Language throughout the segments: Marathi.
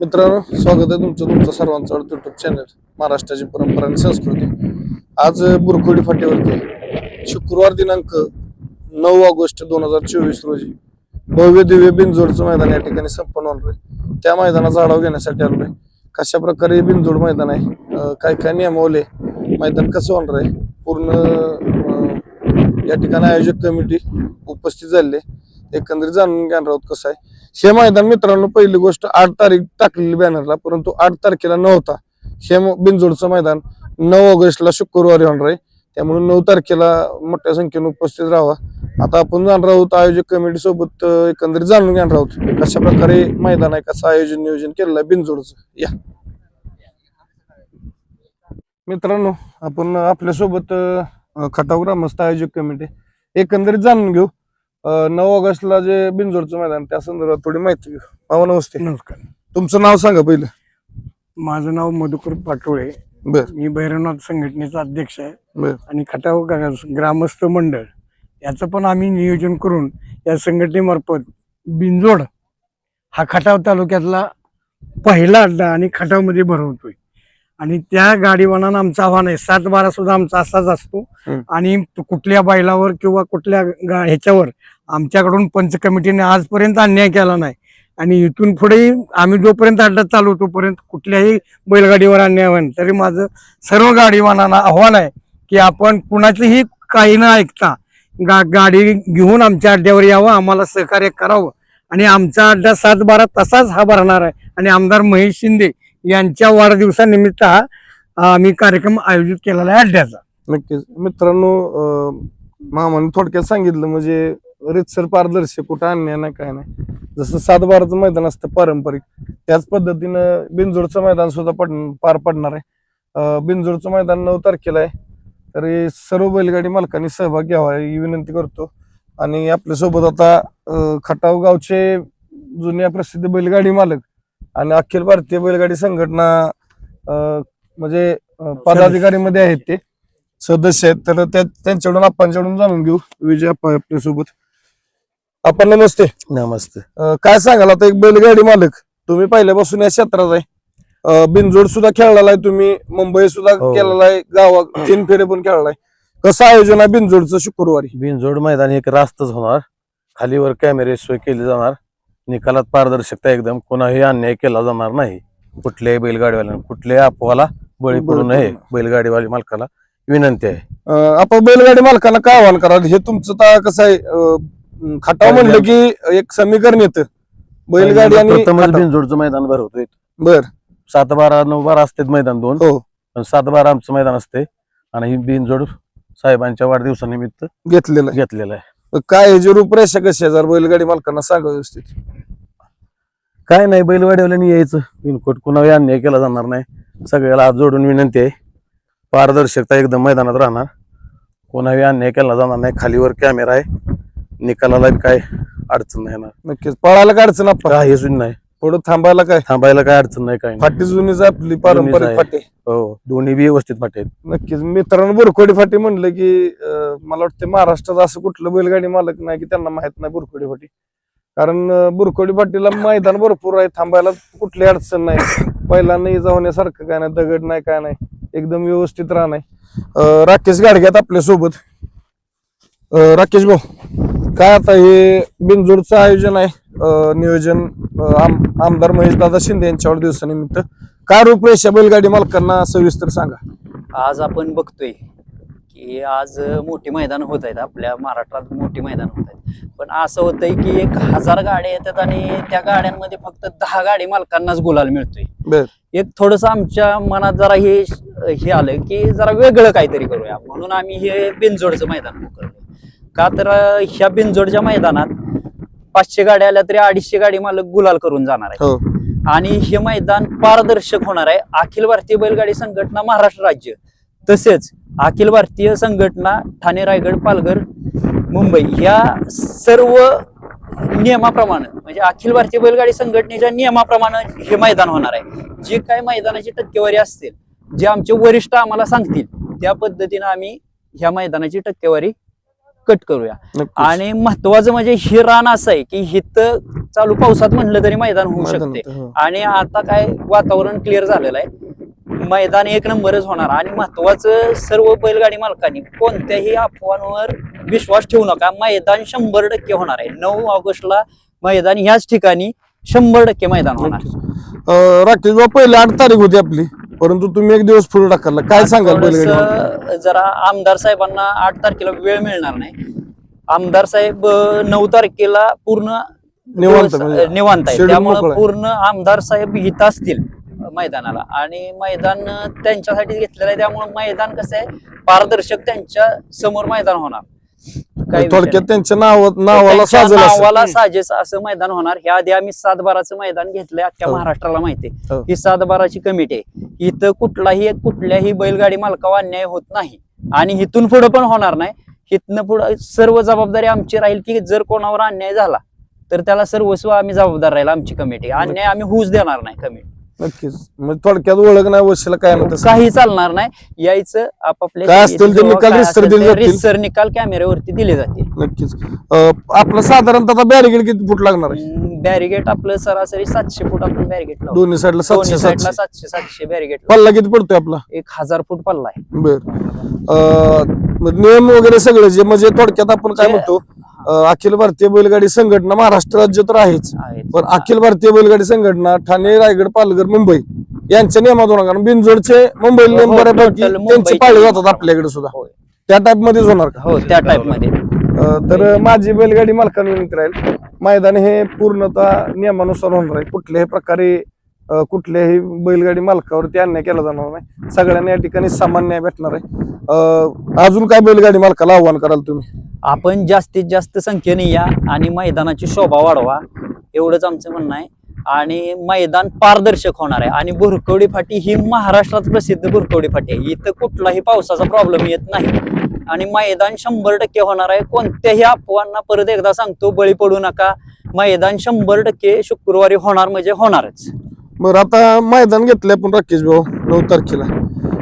मित्रांनो स्वागत आहे तुमचं तुमचं सर्वांचं युट्यूब चॅनल महाराष्ट्राची परंपरा आणि संस्कृती. आज बुरखोडी फाटीवरती शुक्रवार दिनांक नऊ ऑगस्ट दोन हजार चोवीस रोजी भव्य दिव्य बिंजोडचं मैदान या ठिकाणी संपन्न होणार आहे. त्या मैदानाचा आढावा घेण्यासाठी आलो आहे. कशा प्रकारे बिंजोड मैदान आहे काय काय नियमावले मैदान कसं होणार आहे पूर्ण या ठिकाणी आयोजक कमिटी उपस्थित झालेली एकंदरीत जाणून घेणार आहोत कसं आहे. हे मैदान मित्रांनो पहिली गोष्ट आठ तारीख टाकलेली बॅनरला परंतु आठ तारखेला नव्हता. हे बिंजोडचं बिनजोडचं मैदान नऊ ऑगस्टला शुक्रवारी होणार आहे. त्यामुळे नऊ तारखेला मोठ्या संख्येने उपस्थित राहावा. आता आपण जाणार आहोत आयोजक कमिटी सोबत एकंदरीत जाणून घेणार आहोत कशा प्रकारे मैदान आहे कसं आयोजन नियोजन केलेलं आहे बिनजोडचं. या. मित्रांनो आपण आपल्यासोबत खटाव ग्रामस्थ आयोजक कमिटी एकंदरीत जाणून घेऊ. नऊ ऑगस्टला जे बिनजोडचं मैदान त्या संदर्भात थोडी माहिती घेऊ. मामा नमस्ते. नमस्कार. तुमचं नाव सांगा पहिलं. माझं नाव मधुकर पाटोळे. बर. मी भैरवनाथ संघटनेचा अध्यक्ष आहे. बर. आणि खटाव गा- ग्रामस्थ मंडळ. याचं पण आम्ही नियोजन करून या संघटनेमार्फत बिंजोड हा खटाव तालुक्यातला पहिला अड्डा आणि खटावमध्ये भरवतोय. आणि त्या गाडीवानानं आमचं आव्हान आहे. सात बारा सुद्धा आमचा असाच असतो. हम्म. आणि कुठल्या बैलावर किंवा कुठल्या गा- ह्याच्यावर आमच्याकडून पंच कमिटीने आजपर्यंत अन्याय केला नाही. आणि इथून पुढेही आम्ही जोपर्यंत अड्डा चालू तोपर्यंत कुठल्याही बैलगाडीवर अन्याय होईल तरी माझं सर्व गाडीवानांना आव्हान आहे की आपण कुणाचंही काही न ऐकता गा गाडी घेऊन आमच्या अड्ड्यावर यावं आम्हाला सहकार्य करावं. आणि आमचा अड्डा सात बारा तसाच हा भरणार आहे. आणि आमदार महेश शिंदे यांच्या वाढदिवसानिमित्त हा आम्ही कार्यक्रम आयोजित केलेला आहे अड्ड्याचा. नक्कीच. मित्रांनो अं, मामाने थोडक्यात सांगितलं म्हणजे रितसर पारदर्शक कुठं अन्याय नाही काय नाही. जसं सातबाराचं मैदान असतं पारंपरिक त्याच पद्धतीनं बिंजोडचं मैदान सुद्धा पड पार पडणार आहे. बिंजोडचं मैदान नऊ तारखेला आहे. तरी सर्व बैलगाडी मालकांनी सहभाग घ्यावा ही विनंती करतो. आणि आपल्यासोबत आता खटाव गावचे जुन्या प्रसिद्ध बैलगाडी मालक आणि अखिल भारतीय बैलगाडी संघटना म्हणजे पदाधिकारी पदाधिकारीमध्ये आहेत ते सदस्य आहेत. तर त्या त्यांच्याकडून आपणच्याकडून जाणून घेऊ. विजय आपल्यासोबत. आपण नमस्ते. नमस्ते. अं, काय सांगाल आता एक बैलगाडी मालक तुम्ही पहिल्यापासून या क्षेत्रात आहे. अं, बिनजोड सुद्धा खेळलेला आहे तुम्ही मुंबई सुद्धा हो. केलेला आहे गावात तीन फेरे पण खेळलाय कसं आयोजन आहे बिनजोडचं शुक्रवारी? बिनजोड मैदान एक रास्तच होणार. खालीवर कॅमेरे सोय केली जाणार. निकालात पारदर्शकता एकदम कोणाही अन्याय केला जाणार नाही. कुठल्याही बैलगाडीवाल्या कुठल्याही अपवाला बळी पडू बळी नये. पडू बैलगाडीवाली मालकाला विनंती आहे. अं, आपण बैलगाडी मालकांना काय आव्हान कराल? हे तुमचं तर कसं आहे? अं, खटाव म्हणलं की एक समीकरण येतं. बैलगाडी आणि प्रथमच खटाव. बिनजोडचं मैदान भरवतोय. बर. सात बारा नऊ बारा असतात मैदान दोन. हो. पण सात बारा आमचं मैदान असते आणि ही बिनजोड साहेबांच्या वाढदिवसानिमित्त घेतलेलं आहे. घेतलेलं आहे. काय ह्याची रूपरेषा कशी आहे? जर बैलगाडी मालकांना सांगा व्यवस्थित. काय नाही बैलगाडीवाल्यांनी यायचं. बिनकोट कुणाही अन्याय केला जाणार नाही. सगळ्याला हात जोडून विनंती आहे. पारदर्शकता एकदम मैदानात राहणार. कोणाही अन्याय केला जाणार नाही. खालीवर कॅमेरा आहे. निकालाला बी काय अडचण नाही येणार. नक्कीच. पळायला काय अडचण आपण? काही सुद्धा नाही. पुढे थांबायला काय? थांबायला काय अडचण नाही काय नाही. फाटी जुनीच आपली पारंपरिक आहे. फाटी. हो दोन्ही बी व्यवस्थित पाठी आहेत. नक्कीच. मित्रांनो बुरखोडी फाटी म्हणलं की अं, मला वाटतं महाराष्ट्रात असं कुठलं बैलगाडी मालक नाही की त्यांना माहीत नाही बुरखोडी फाटी. कारण अं, बुरखोडी फाटीला मैदान भरपूर आहे. थांबायला कुठली अडचण नाही. पहिल्यांदा इजा होण्यासारखं काय नाही. दगड नाही काय नाही. एकदम व्यवस्थित राहणार राकेश गाडग्यात आपल्यासोबत राकेश भाऊ. काय आता हे बिनजोडचं आयोजन आहे नियोजन आम- आमदार महेश दादा शिंदे यांच्या दिवसानिमित्त. काय रूपरेषा बैलगाडी मालकांना सविस्तर सांगा. आज आपण बघतोय की आज मोठी मैदान होत आहेत आपल्या महाराष्ट्रात मोठी मैदान होत आहेत पण असं होतंय की एक हजार गाड्या येतात आणि त्या गाड्यांमध्ये फक्त दहा गाडी मालकांनाच गुलाल मिळतोय. एक थोडस आमच्या मनात जरा हे हे आलं की जरा वेगळं काहीतरी करूया. म्हणून आम्ही हे बिनजोडचं मैदान पकडलं का तर ह्या बिनजोडच्या मैदानात पाचशे गाड्या आल्या तरी अडीचशे गाडी मालक गुलाल करून जाणार आहे. हो. आणि हे मैदान पारदर्शक होणार आहे. अखिल भारतीय बैलगाडी संघटना महाराष्ट्र राज्य तसेच अखिल भारतीय संघटना ठाणे रायगड पालघर मुंबई ह्या सर्व नियमाप्रमाणे म्हणजे अखिल भारतीय बैलगाडी संघटनेच्या नियमाप्रमाणे हे मैदान होणार आहे. जे काय मैदानाची टक्केवारी असतील जे आमचे वरिष्ठ आम्हाला सांगतील त्या पद्धतीने आम्ही ह्या मैदानाची टक्केवारी कट करूया. आणि महत्वाचं म्हणजे हे रान असं आहे की हिथं चालू पावसात म्हणलं तरी मैदान होऊ शकते. होतं, हो. आणि आता काय वातावरण क्लिअर झालेलं आहे. मैदान एक नंबरच होणार आणि महत्वाचं सर्व बैलगाडी मालकांनी कोणत्याही अफवांवर विश्वास ठेवू नका. मैदान शंभर टक्के होणार आहे. नऊ ऑगस्टला मैदान ह्याच ठिकाणी शंभर टक्के मैदान होणार. राकेश बाबा पहिले आठ तारीख होती आपली. परंतु तुम्ही एक दिवस पुढे टाकला काय सांगाल बैलगाडी? थोडंसं जरा आमदार साहेबांना आठ तारखेला वेळ मिळणार नाही. आमदार साहेब अं, नऊ तारखेला पूर्ण निवांत दिवस, म्हणजे निवांत आहे schedule त्यामुळे आहे. पूर्ण आमदार साहेब हित असतील मैदानाला. आणि मैदान अं, त्यांच्यासाठी घेतलेलं आहे. त्यामुळे मैदान कसं आहे? पारदर्शक त्यांच्यासमोर मैदान होणार. थोडक्यात. त्यांच्या नाव नावाला साजेल असं. नावाला साजेस असं मैदान होणार ह्या आधी आम्ही सात बाराचं मैदान घेतलंय अख्ख्या हो. महाराष्ट्राला माहिती हो. ही सात बाराची कमिटी आहे इथं कुठलाही कुठल्याही बैलगाडी मालकावर अन्याय होत नाही आणि इथून पुढे पण होणार नाही इथनं पुढे सर्व जबाबदारी आमची राहील की जर कोणावर अन्याय झाला तर त्याला सर्वस्व आम्ही जबाबदार राहील आमची कमिटी अन्याय आम्ही होऊच देणार नाही कमिटी नक्कीच. म्हणजे थोडक्यात ओळख नाही वशीला काय तसं. काही चालणार नाही. यायचं आपापल्या काय असतील ते निकाल काय रितसर असेल दिले ते जातील. रितसर निकाल कॅमेऱ्यावरती दिले जातील. नक्कीच. अं, आपलं साधारणतः बॅरिकेड किती फूट लागणार आहे? बॅरिगेट आपलं सरासरी सातशे फूट आपण बॅरिगेट लावतो. दोन्ही साईडला दोन्ही सातशे साईडला सातशे. सातशे सातशे बॅरिगेट पल्ला किती पडतोय आपला? एक हजार फूट पल्ला आहे. बर. अं, मग नियम वगैरे सगळे जे म्हणजे थोडक्यात आपण काय जे- म्हणतो अं, अखिल भारतीय बैलगाडी संघटना महाराष्ट्र राज्य तर आहेच आहेत. पण अखिल भारतीय बैलगाडी संघटना ठाणे रायगड पालघर मुंबई यांच्या नियमात होणार कारण बिनजोडचे मुंबईला हो, नियम हो, बऱ्यापैकी total त्यांचे पाळले. जातात आपल्याकडे सुद्धा होय. त्या टाइप मध्येच होणार का हो त्या टाइपमध्ये अं, तर माझी बैलगाडी मालकांनी विनंती राहील मैदान हे पूर्णतः नियमानुसार होणार आहे कुठल्याही प्रकारे कुठल्याही बैलगाडी मालकावरती अन्याय केला जाणार नाही. सगळ्यांना या ठिकाणी समान न्याय भेटणार आहे. अजून काय बैलगाडी मालकाला आव्हान कराल तुम्ही? आपण जास्तीत जास्त संख्येने या आणि मैदानाची शोभा वाढवा एवढंच आमचं म्हणणं आहे. आणि मैदान पारदर्शक होणार आहे. आणि भुरकवडी फाटी ही महाराष्ट्रात प्रसिद्ध भुरकवडी फाटी आहे. इथं कुठलाही पावसाचा प्रॉब्लेम येत नाही. आणि मैदान शंभर टक्के होणार आहे. कोणत्याही अफवांना परत एकदा सांगतो बळी पडू नका. मैदान शंभर टक्के शुक्रवारी होणार म्हणजे होणारच. बरं आता मैदान घेतलंय आपण राकेश भाऊ नऊ तारखेला.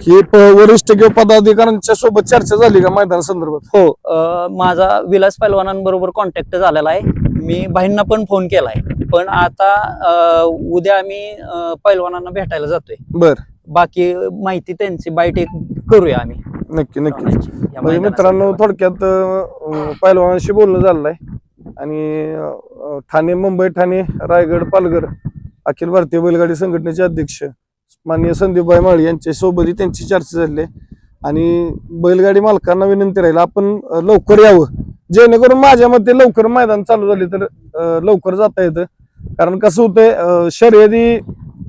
ही प- वरिष्ठ किंवा पदाधिकाऱ्यांच्या सोबत चर्चा झाली का मैदान संदर्भात? हो अं, माझा विलास पैलवानांबरोबर कॉन्टॅक्ट झालेला आहे. मी भाईंना पण फोन केलाय. पण आता अं, उद्या आम्ही अं, पैलवानांना भेटायला जातोय. बर. बाकी माहिती त्यांची बाईट एक करूया आम्ही. नक्की नक्की. या म्हणजे. मित्रांनो थोडक्यात अं, पहिलवानाशी बोलणं झालंय. आणि अं, ठाणे मुंबई ठाणे रायगड पालघर अखिल भारतीय बैलगाडी संघटनेचे अध्यक्ष माननीय संदीपभाई माळी यांच्या सोबतही त्यांची चर्चा झाली आहे. आणि बैलगाडी मालकांना विनंती राहील आपण लवकर यावं. जेणेकरून माझ्या मते लवकर मैदान चालू झाले तर लवकर जाता येतं. कारण कसं होतंय शर्यती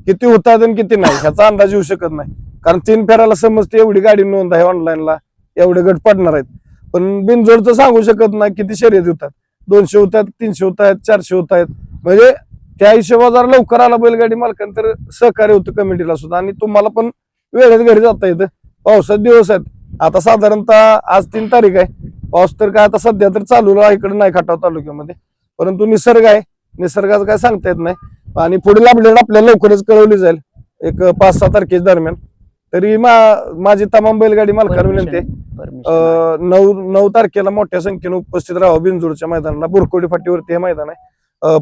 किती होतात आणि किती नाही ह्याचा अंदाज येऊ शकत नाही. कारण तीन फेराला समजते एवढी गाडी नोंद आहे ऑनलाईनला एवढे गट पडणार आहेत. पण बिनजोडचं सांगू शकत नाही किती शर्यत होतात. दोनशे होतात तीनशे होत आहेत चारशे होत आहेत म्हणजे त्या हिशोबा जर लवकर आला बैलगाडी मालकां तर सहकार्य होतं कमिटीला सुद्धा. आणि तुम्हाला पण वेळेत घरी जाता येतं. पावसाचे दिवस आहेत. आता साधारणतः आज तीन तारीख आहे. पाऊस तर काय आता सध्या तर चालू आहे इकडे नाही खटाव तालुक्यामध्ये. परंतु निसर्ग आहे. निसर्गाचं काय सांगता येत नाही. आणि पुढील अपडेट आपल्याला लवकरच कळवली जाईल. एक पाच सहा तारखेच्या दरम्यान. तरी मा- माझी तमाम बैलगाडी मालकांना विनंती आहे. नऊ नऊ तारखेला मोठ्या संख्येने उपस्थित राहावं. बिनजोडच्या मैदानाला. बुरकोडी फाटीवरती हे मैदान आहे.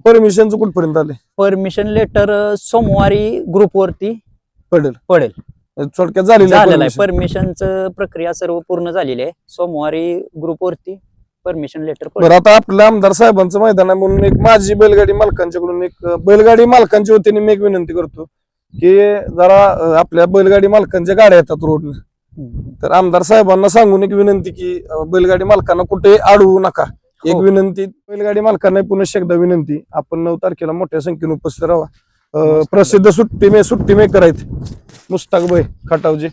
परमिशनचं कुठपर्यंत आले परमिशन लेटर सोमवारी ग्रुपवरती पडेल. पडेल. थोडक्यात झालेलं झालेलं आहे. आहे permission. परमिशनचं प्रक्रिया सर्व पूर्ण झालेली आहे. सोमवारी ग्रुपवरती परमिशन लेटर बरं आता आपल्या आमदार साहेबांचं मैदान आहे म्हणून एक माझी बैलगाडी मालकांच्याकडून एक अं, बैलगाडी मालकांच्या वतीने मी एक विनंती करतो की जरा अं, आपल्या बैलगाडी मालकांच्या गाड्या येतात रोडने. तर आमदार साहेबांना सांगून एक विनंती की अं, बैलगाडी मालकांना कुठे अडवू नका. एक हो. विनंती बैलगाडी मालकांना पुन्हा एकदा विनंती. आपण नऊ तारखेला मोठ्या संख्येने उपस्थित राहा अं, प्रसिद्ध सुट्टी मे सुट्टी मेकर आहेत मुस्ताक भाई खटावजी.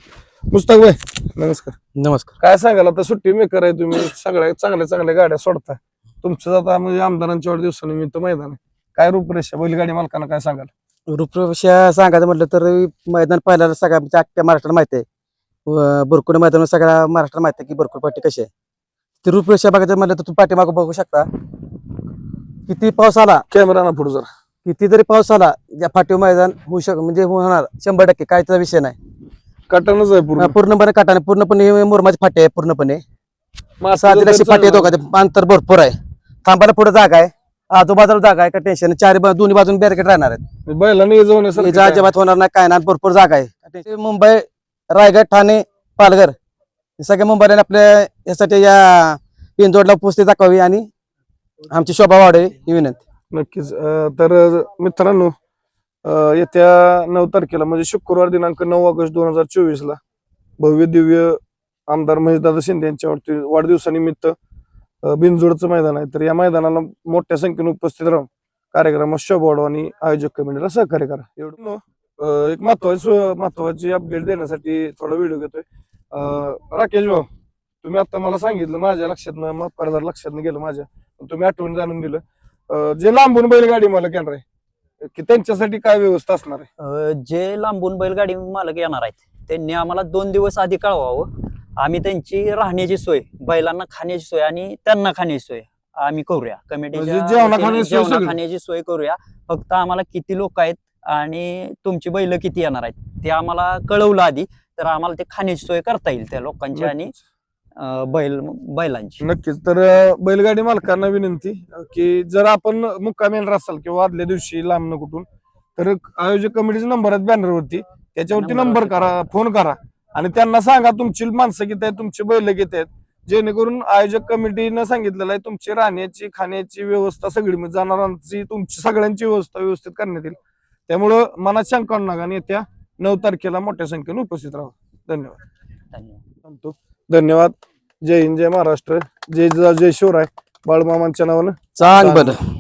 मुस्ताक भाई नमस्कार. नमस्कार. काय सांगाल आता? सुट्टी मेकर आहे तुम्ही सगळ्या चांगल्या चांगल्या गाड्या सोडताय. तुमचं आता म्हणजे आमदारांच्या वाढदिवसानिमित्त मैदान आहे. काय रूपरेषा बैलगाडी मालकांना काय सांगाल? रूपरेषा सांगायचं म्हटलं तर मैदान पाहिल्याला सगळ्या म्हणजे अख्ख्या महाराष्ट्राला माहिती आहे. बुरकुड मैदान सगळ्या महाराष्ट्राला माहिती आहे की बुरकुड पाटी कशी आहे. ती रूपरेषा बघायचं म्हटलं तर तुम्ही पाठीमागं बघू शकता. किती पाऊस आला? कॅमेरा ना पुढे जरा. किती जरी पाऊस आला या फाटीवर मैदान होऊ शक म्हणजे होणार. शंभर टक्के काय त्याचा विषय नाही. कटनच आहे पूर्ण. पूर्णपणे काटाने पूर्णपणे हे मुरमाची फाटी आहे पूर्णपणे. पाठी आहे चालणार- दोघा अंतर भरपूर आहे. थांबायला पुढे जागा आहे. आजूबाजूला जागा आहे का टेन्शन चार दोन्ही बाजून बॅरिकेड राहणार आहेत. बैलांना? अजिबात होणार नाही काय नाही भरपूर जागा आहे. ते मुंबई रायगड ठाणे पालघर. हे सगळे मुंबईला आपल्या यासाठी या पिंजोडला उपस्थित दाखवावी आणि आमची शोभा वाढावी ही विनंती. नक्कीच. अं, तर मित्रांनो अं, येत्या नऊ तारखेला म्हणजे शुक्रवार दिनांक नऊ ऑगस्ट दोन हजार चोवीस ला भव्य दिव्य आमदार महेशदादा शिंदे यांच्या वाढती- वाढदिवसानिमित्त अं, बिनजोडचं मैदान आहे. तर या मैदानाला मोठ्या संख्येने उपस्थित राहून कार्यक्रमात शोभा आणि आयोजक कमिटीला सहकार्य करा. एवढं अं, एक महत्वाची महत्वाची अपडेट देण्यासाठी थोडा व्हिडिओ घेतोय. राकेश भाऊ तुम्ही आता मला सांगितलं माझ्या लक्षात माफ करा जरा लक्षात गेलं माझ्या. तुम्ही आठवण जाणून दिलं. अं, जे लांबून बैलगाडी मला घेणार आहे की त्यांच्यासाठी काय व्यवस्था असणार आहे? अं, जे लांबून बैलगाडी मालक येणार आहेत त्यांनी आम्हाला दोन दिवस आधी कळवावं. आम्ही त्यांची राहण्याची सोय बैलांना खाण्याची सोय आणि त्यांना खाण्याची सोय आम्ही करूया. कमिटीच्या म्हणजे जेवणा वतीने खाण्याची सोय जेवणा सगळी? खाण्याची सोय करूया. फक्त आम्हाला किती लोक आहेत आणि तुमची बैल किती येणार आहेत ते आम्हाला कळवलं आधी. तर आम्हाला ते खाण्याची सोय करता येईल त्या लोकांची आणि बैल बैलांची. नक्कीच. तर बैलगाडी मालकांना विनंती की जर आपण मुक्कामी येणार असाल किंवा आदल्या दिवशी लांब न कुठून तर आयोजक कमिटीचे नंबर आहेत बॅनरवरती त्याच्यावरती नंबर करा फोन करा. आणि त्यांना सांगा तुमची माणसं किती आहेत तुमचे बैल किती आहेत. जेणेकरून आयोजक कमिटीनं सांगितलेलं आहे तुमची राहण्याची खाण्याची व्यवस्था सगळी जाणारांची तुमची सगळ्यांची व्यवस्था व्यवस्थित करण्यात येईल. त्यामुळं मनात शंका नका आणि येत्या नऊ तारखेला मोठ्या संख्येने उपस्थित राहा. धन्यवाद. धन्यवाद. थांबतो. धन्यवाद. जय हिंद जय महाराष्ट्र. जय जिजाऊ, जय शिवराय. बाळमामांच्या नावानं चांग बरं.